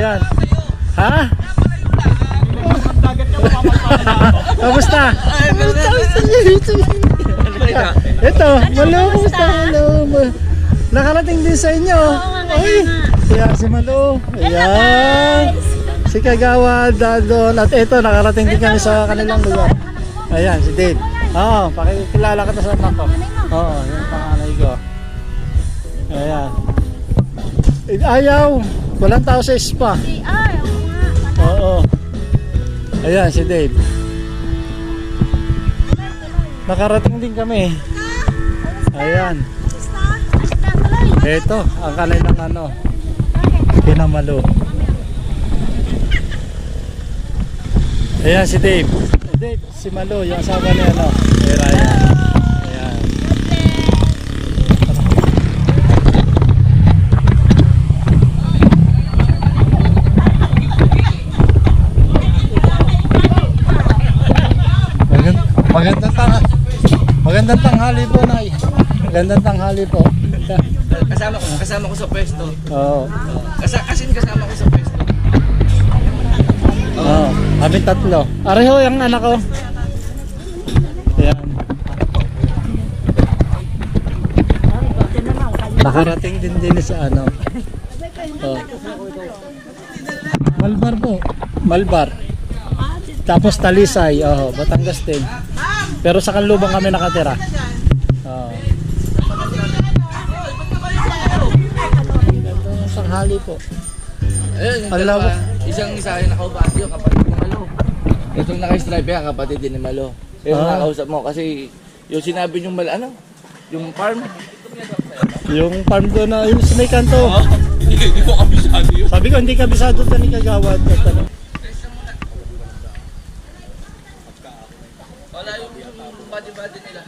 Ayan. Ha? Kamusta? Ito, Malo, kamusta? Ma- Nakarating din sa inyo. Ay, yeah, si Malo. Ayan. Si Kagawa, doon. At ito, nakarating din kami sa kanilang lugar. Ayan, si Dave. Oo, pakikilala ka sa anak ko. Oo, yung panganay ko. Ayan. Eh, Ayaw. Walang tao sa spa. Ay, oo nga. Oo. Ayan, si Dave. Nakarating din kami. Ayan. Ito, ang kanilang ano, pinamalo. Ayan si Dave. Dave, si Malo, yung asawa ni ano, ni Ryan. Ayan. Magand magandang tang magandang tanghali po, Nay. Magandang tanghali po. Kasama ko, kasama ko sa pwesto. Oo. Kasa, kasi kasama ko sa pwesto. Oo, kami tatlo. Areho yung anak ko. Ayan. Nakarating din din sa ano. Oh. Malbar po. Malbar. Tapos Talisay, oh, Batangas din. Pero sa Kanlubang kami nakatira. Oh. Sanghali po. Ayun, yung Ang dalawa, lawak. isang isa yung nakaubati yung kapatid ni Malo. Itong naka-stripe yan, kapatid din ni Malo. Yung Ah. nakausap mo kasi yung sinabi yung mal ano, yung farm. Yung farm doon na yung sa may kanto. Hindi ko kabisado yun. Sabi ko hindi kabisado ta ni Kagawad at ano. Wala yung, yung body-body nila.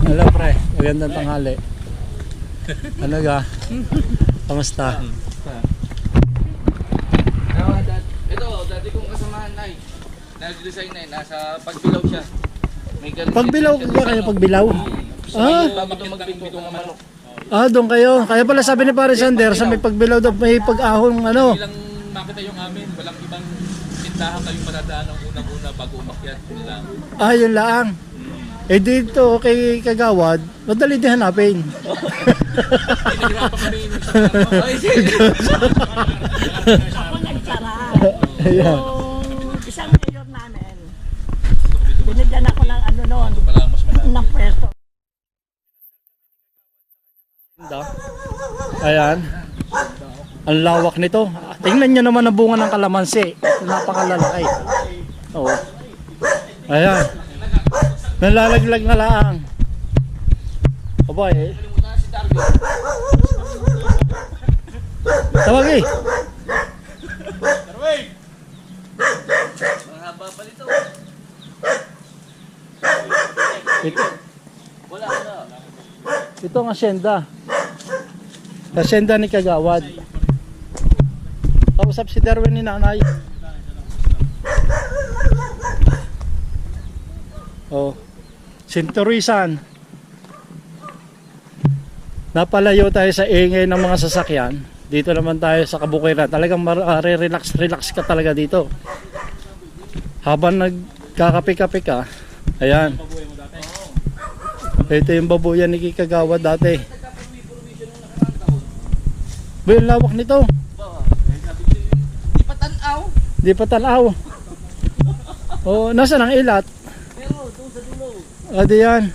Hello pre, magandang tanghali. Ano ga? Kamusta? Ito, dati kong kasamahan na Nag-design na eh, nasa pagbilaw siya. May ganun Pagbilaw siya. kayo pagbilaw? Ah, Bago ito magpinto ng manok. ah doon kayo. Kaya pala sabi ni Pare Sander sa may pagbilaw daw may pag-ahon ano. Ilang makita yung amin, walang ibang tindahan kayong madadaan ang unang-una bago umakyat. Yun lang. Ah, yun laang. Eh dito kay Kagawad, madali din hanapin. Ako nagsara. Ayan. Yung isang mayor namin, binigyan ako ng ano noon, ng pwesto. Ayan. Ang lawak nito. Tingnan nyo naman ang bunga ng kalamansi. Napakalalaki. Oo. Ayan. Nalalaglag na laang. Aba eh. Tawag eh. Mahaba pa nito. Ito, Wala, wala. ito ang asyenda. Asyenda ni Kagawad. Kausap si Darwin ni nanay. Oh. Sinturisan. Napalayo tayo sa ingay ng mga sasakyan. Dito naman tayo sa kabukiran. Talagang relax relax ka talaga dito. Habang nagkakape-kape ka, ayan. Ito yung babuyan ni Kikagawa dati. Ba yung lawak nito? Di pa tanaw. Di pa tanaw. Oh, nasa ang ilat? Di yan.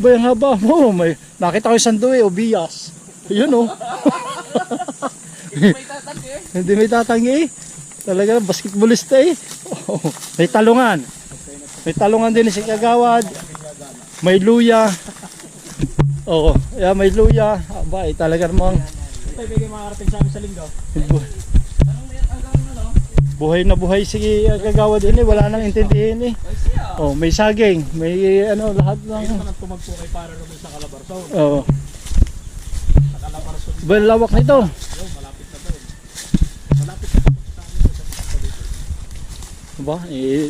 Ba yung haba mo? May, nakita ko yung sandoy o bias. Yun oh. May tatag eh. Hindi may tatanggi. Talaga basketballista eh. Oh, may talungan. May talungan din si Kagawad. May luya. Oo, yeah, may luya. Aba, eh, talaga namang Tayo bigay makarating sa amin sa linggo. Bu- buhay na buhay si Kagawad din eh. Wala nang intindihin eh. Oh, may saging, may ano lahat ng Ito man tumagpo kay para naman sa Calabarzon. Oo. Sa Calabarzon, Ba lawak nito? malapit na doon. Malapit na doon. Ba, eh,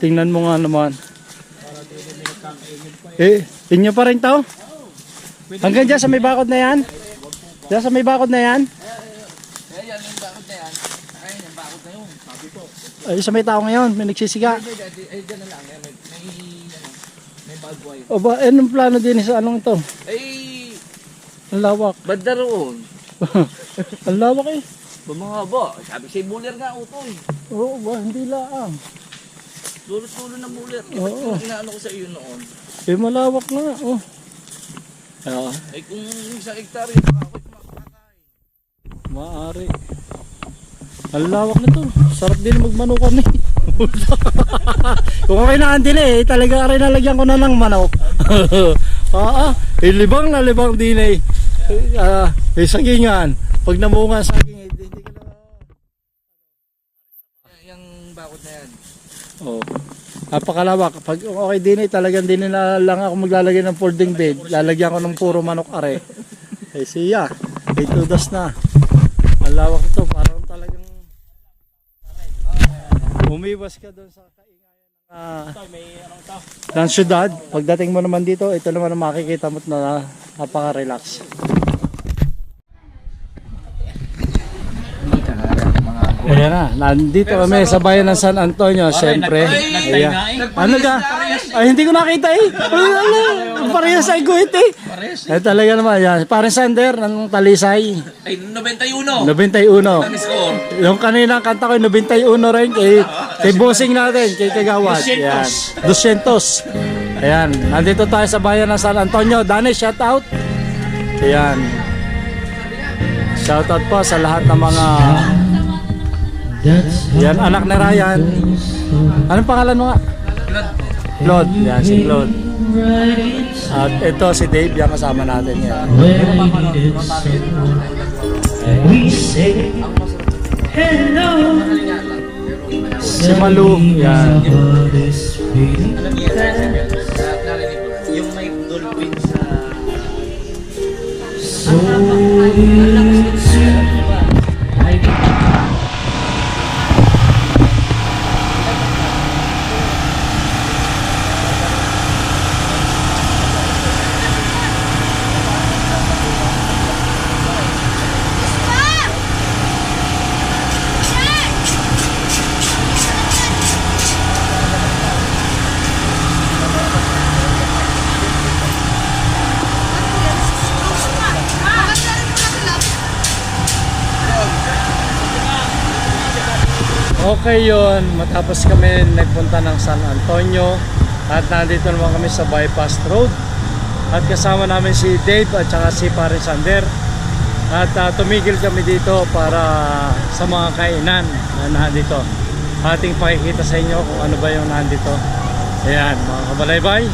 tingnan mo nga naman. Eh, inyo pa rin tao? Hanggang dyan sa may bakod na yan? Dyan sa may bakod na yan? Kaya yan, yung bakod na yan. Ayun, yung bakod na yun. Sabi ko. Ay, sa may tao ngayon, may nagsisiga. Ay, ay, dyan na lang. May, may, ano, may bago ay. O ba, eh, anong plano din sa anong ito? Ay, Ang lawak. banda roon. Ang lawak eh. Ba mga ba? Sabi si Buller nga utoy. Oo ba, hindi laang. Dulot-dulo ng Buller. Oo. Oo. Inaano ko sa iyo noon. Eh, malawak nga. Oh. Oo. Ay kung isang hektarya, baka ako'y makakakain. Maari. Ang lawak nito. Sarap din magmanukan eh. Kung okay na din eh, talaga rin nalagyan ko na ng manok. Oo, eh, libang na libang din eh. Ah, eh, sagingan. Pag namunga saging, eh, hindi ka na... Yung bakod na yan. Oh. Napakalawak. Pag okay din eh, talagang din na lang ako maglalagay ng folding bed. Lalagyan ko ng puro manok are. Eh siya, may tudas na. Ang lawak ito, parang umiwas ka doon sa kaingayan ng, uh, ng syudad. Pagdating mo naman dito, ito naman ang makikita mo na napaka-relax. Ayan na, nandito kami sa bayan ng San Antonio, siyempre. Ayan. Ano ka? Ay, hindi ko nakita eh. Ano? Parehas ay guhit eh. Ay, talaga naman. Yan. Parang Sander ng Talisay. Ay, 91. 91. Ang score. Yung kanina kanta ko, 91 rin kay, kay bossing natin, kay Kagawad. Yan. 200. Ayan. Nandito tayo sa bayan ng San Antonio. Dani, shout out. Ayan. Shout out po sa lahat ng mga yan, anak ni Ryan. Anong pangalan mo nga? Claude. Yan, si Claude. At ito si Dave, yan kasama natin yan. We say hello. Si Malu, yan. Somebody's feeling Yung may dolphin sa... so Okay yon matapos kami nagpunta ng San Antonio. At nandito naman kami sa bypass road. At kasama namin si Dave at saka si Pare Sander. At ah, tumigil kami dito para sa mga kainan na nandito. Ating pakikita sa inyo kung ano ba yung nandito. Ayan mga kabalaybay.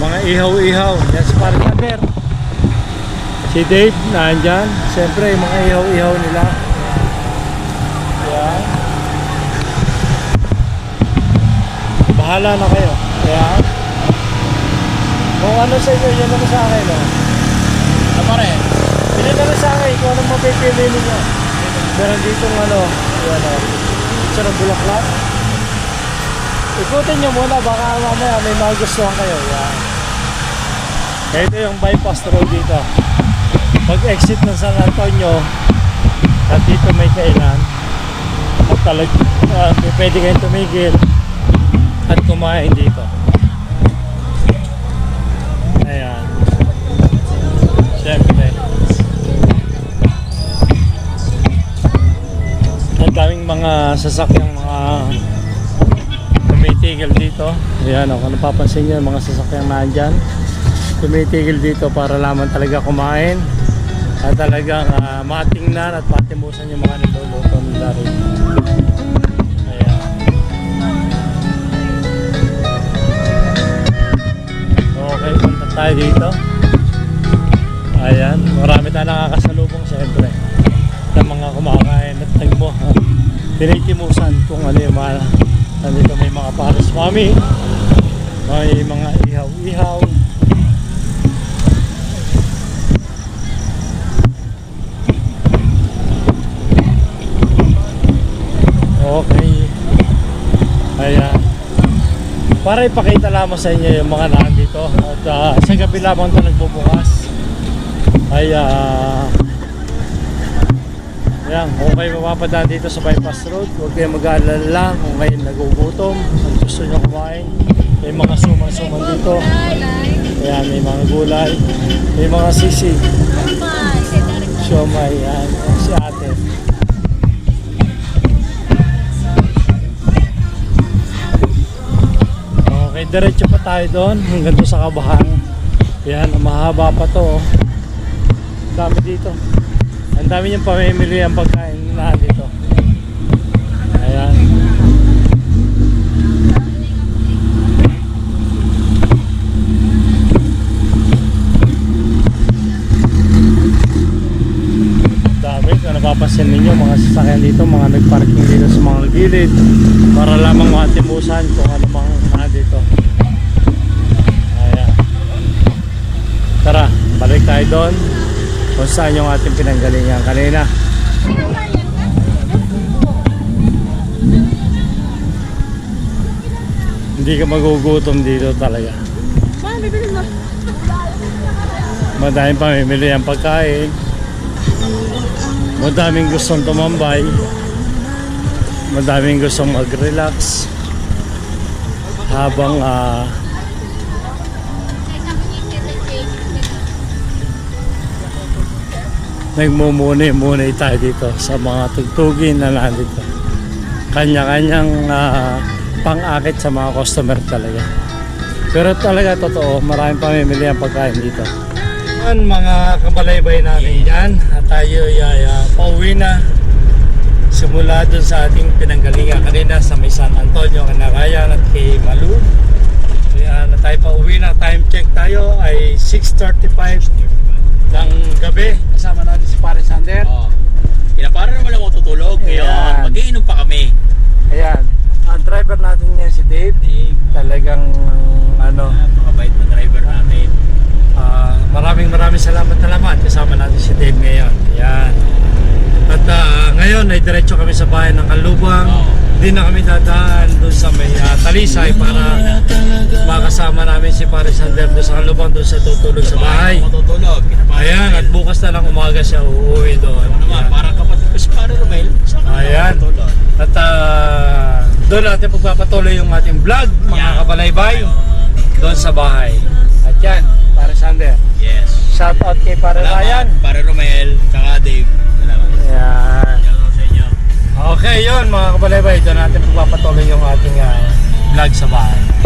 Mga ihaw-ihaw. Yan si Pare Sander. Si Dave nandyan. Siyempre yung mga ihaw-ihaw nila Ayan. Bahala na kayo. Ayan. Kung ano sa inyo, yun naman sa akin. Oh. Ano pa rin? Pili na lang sa akin kung anong mapipili ninyo. Meron dito ng ano. Ayan o. Picture ng bulaklak. Ikutin nyo muna. Baka mamaya may magustuhan kayo. Kaya ito yung bypass road dito. Pag exit ng San Antonio, at dito may kainan at talag uh, pwede kayong tumigil kumain dito ayan. Syempre ang daming mga sasakyang mga tumitigil dito. Ayan kung napapansin nyo mga sasakyang nandyan. Tumitigil dito para lamang talaga kumain. At talagang uh, matingnan at patimusan yung mga niluluto nila rin. Tayo dito. Ayan, marami tayong nakakasalubong siyempre ng mga kumakain at nagmo tinitimusan kung ano yung mga nandito may mga pares. Mami may mga ihaw-ihaw Okay. Ayan. Para ipakita lamang sa inyo yung mga nandito at ah, sa gabi lamang ito nagbubukas. Ay ah, yan, kung kayo mapapadaan dito sa bypass road huwag kayo mag-aalala kung kayo nagugutom at gusto nyo kumain. May mga suman-suman dito. Ayan, may mga gulay. May mga sisi siomay. Yan si ate diretso pa tayo doon hanggang doon sa kabahan. Yan, mahaba pa to. oh. Dami dito. Ang dami niyang pamimili ang pagkain na dito. Ayan. dami kung napapansin ninyo mga sasakyan dito mga nagparking dito sa mga gilid para lamang matimusan kung ano dito. Ayan. Tara balik tayo doon. Kung saan yung ating pinanggalingan kanina. Hindi ka magugutom dito talaga. Madaming pamimili ang pagkain. Madaming gustong tumambay. Madaming gustong mag-relax. Habang ah nagmumuni-muni tayo dito sa mga tugtugin na nandito. Kanya-kanyang ah, pang-akit sa mga customer talaga. Pero talaga totoo, maraming pamimili ang pagkain dito. Mga kabalaybay natin dyan at tayo ay uh, pauwi na simula dun sa ating pinanggalingan kanina sa may San Antonio, Canarayan at kay Malu. Kaya na tayo pauwi na, time check tayo ay 6.35 ng gabi. Kasama natin si Pare Sander. Oh. Pinapara naman ako tutulog. Ayan. Ngayon, mag-iinom pa kami. Ayan, ang driver natin niya si Dave. Talagang ano, Napakabait na driver namin. Ah, maraming maraming salamat na naman kasama natin si Dave ngayon. Yan. At ah, ngayon ay diretso kami sa bahay ng Kalubang. Hindi na kami dadaan doon sa may ah, Talisay para makasama namin si Pare Sander doon sa Kalubang doon sa tutulog sa bahay. Ako tutulog. Pinapara Ayan, at bukas na lang umaga siya uuwi doon. Ako naman, parang kapatid ko si Pare Romel. Ayan. At ah, doon natin pagpapatuloy yung ating vlog, mga kabalaybay, doon sa bahay. At yan, Pare Sander. Yes. Shout out kay Pare Ryan. Pare Romel, saka Dave. Salamat. Yan. Shout out sa inyo. Okay, yun mga kabalaybay. Doon natin pagpapatuloy yung ating ah, vlog sa bahay.